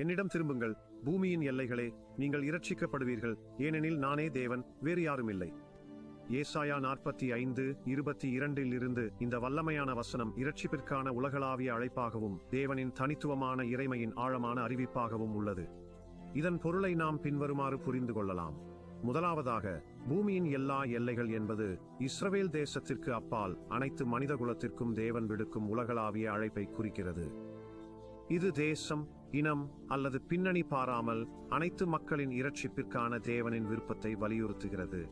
என்னிடம் திரும்புங்கள். பூமியின் எல்லைகளே நீங்கள் இரட்சிக்கப்படுவீர்கள். ஏனெனில் நானே தேவன் வேறு யாரும் இல்லை ஏசாயா நாற்பத்தி ஐந்து இருபத்தி இரண்டில் இருந்து இந்த வல்லமையான வசனம் இரட்சிப்பிற்கான உலகளாவிய அழைப்பாகவும் தேவனின் தனித்துவமான இறைமையின் ஆழமான அறிவிப்பாகவும் உள்ளது. இதன் பொருளை நாம் பின்வருமாறு புரிந்து கொள்ளலாம். முதலாவதாக பூமியின் எல்லா எல்லைகள் என்பது இஸ்ரவேல் தேசத்திற்கு அப்பால் அனைத்து மனிதகுலத்திற்கும் தேவன் விடுக்கும் உலகளாவிய அழைப்பை குறிக்கிறது. இது தேசம் இனம் அல்லது பின்னணி பாராமல் அனைத்து மக்களின் இரட்சிப்பிற்கான தேவனின் விருப்பத்தை வலியுறுத்துகிறது.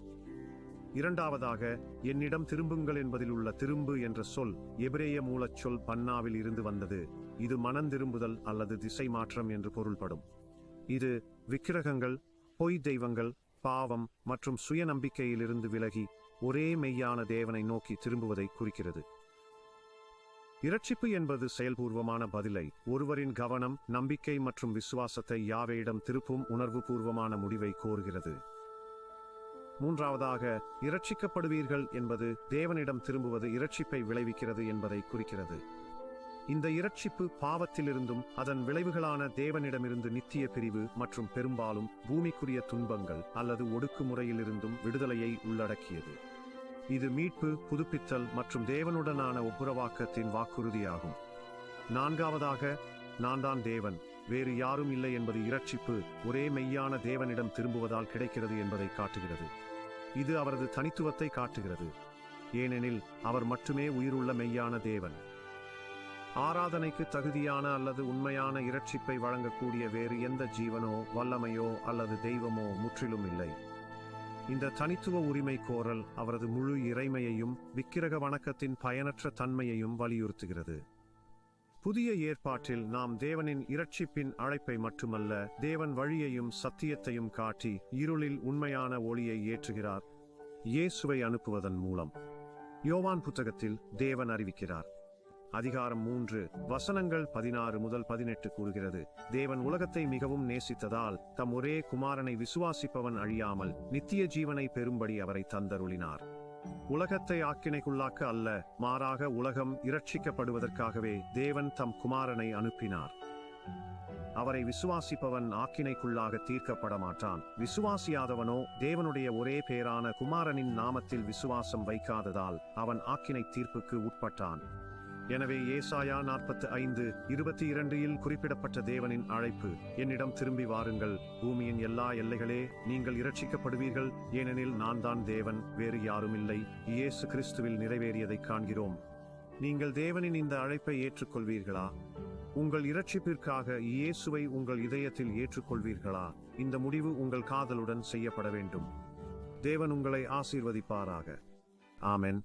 இரண்டாவதாக என்னிடம் திரும்புங்கள் என்பதில் உள்ள திரும்பு என்ற சொல் எபிரேய மூலச் சொல் பன்னாவில் இருந்து வந்தது. இது மனந்திரும்புதல் அல்லது திசை மாற்றம் என்று பொருள்படும். இது விக்கிரகங்கள் பொய் தெய்வங்கள் பாவம் மற்றும் சுயநம்பிக்கையிலிருந்து விலகி ஒரே மெய்யான தேவனை நோக்கி திரும்புவதை குறிக்கிறது. இரட்சிப்பு என்பது செயல்பூர்வமான பதிலை ஒருவரின் கவனம் நம்பிக்கை மற்றும் விசுவாசத்தை யாவையிடம் திருப்பும் உணர்வுபூர்வமான முடிவை கோருகிறது. மூன்றாவதாக இரட்சிக்கப்படுவீர்கள் என்பது தேவனிடம் திரும்புவது இரட்சிப்பை விளைவிக்கிறது என்பதை குறிக்கிறது. இந்த இரட்சிப்பு பாவத்திலிருந்தும் அதன் விளைவுகளான தேவனிடமிருந்து நித்திய பிரிவு மற்றும் பெரும்பாலும் பூமிக்குரிய துன்பங்கள் அல்லது ஒடுக்குமுறையிலிருந்தும் விடுதலையை உள்ளடக்கியது. இது மீட்பு புதுப்பித்தல் மற்றும் தேவனுடனான ஒப்புரவாக்கத்தின் வாக்குறுதியாகும். நான்காவதாக நான் தான் தேவன். வேறு யாரும் இல்லை என்பது இரட்சிப்பு ஒரே மெய்யான தேவனிடம் திரும்புவதால் கிடைக்கிறது என்பதை காட்டுகிறது. இது அவரது தனித்துவத்தை காட்டுகிறது. ஏனெனில் அவர் மட்டுமே உயிருள்ள மெய்யான தேவன். ஆராதனைக்கு தகுதியான அல்லது உண்மையான இரட்சிப்பை வழங்கக்கூடிய வேறு எந்த ஜீவனோ வல்லமையோ அல்லது தெய்வமோ முற்றிலும் இல்லை. இந்த தனித்துவ உரிமை கோரல் அவரது முழு இறைமையையும் விக்கிரக வணக்கத்தின் பயனற்ற தன்மையையும் வலியுறுத்துகிறது. புதிய ஏற்பாட்டில் நாம் தேவனின் இரட்சிப்பின் அழைப்பை மட்டுமல்ல தேவன் வழியையும் சத்தியத்தையும் காட்டி இருளில் உண்மையான ஒளியை ஏற்றுகிறார். இயேசுவை அனுப்புவதன் மூலம். யோவான் புத்தகத்தில் தேவன் அறிவிக்கிறார். அதிகாரம் மூன்று வசனங்கள் பதினாறு முதல் பதினெட்டு கூறுகிறது. தேவன் உலகத்தை மிகவும் நேசித்ததால் தம் ஒரே குமாரனை விசுவாசிப்பவன் அழியாமல் நித்திய ஜீவனை பெறும்படி அவரை தந்தருளினார். உலகத்தை ஆக்கினைக்குள்ளாக்க அல்ல மாறாக உலகம் இரட்சிக்கப்படுவதற்காகவே தேவன் தம் குமாரனை அனுப்பினார். அவரை விசுவாசிப்பவன் ஆக்கினைக்குள்ளாக தீர்க்கப்பட மாட்டான் விசுவாசியாதவனோ தேவனுடைய ஒரே பேரான குமாரனின் நாமத்தில் விசுவாசம் வைக்காததால் அவன் ஆக்கினை தீர்ப்புக்கு உட்பட்டான். எனவே ஏசாயா நாற்பத்து ஐந்து இருபத்தி இரண்டில் குறிப்பிடப்பட்ட தேவனின் அழைப்பு. என்னிடம் திரும்பி வாருங்கள். பூமியின் எல்லா எல்லைகளே நீங்கள் இரட்சிக்கப்படுவீர்கள். ஏனெனில் நான் தான் தேவன் வேறு யாரும் இல்லை இயேசு கிறிஸ்துவில் நிறைவேறியதைக் காண்கிறோம். நீங்கள் தேவனின் இந்த அழைப்பை ஏற்றுக்கொள்வீர்களா? உங்கள் இரட்சிப்பிற்காக இயேசுவை உங்கள் இதயத்தில் ஏற்றுக்கொள்வீர்களா? இந்த முடிவு உங்கள் காதலுடன் செய்யப்பட வேண்டும். தேவன் உங்களை ஆசீர்வதிப்பாராக. ஆமென்.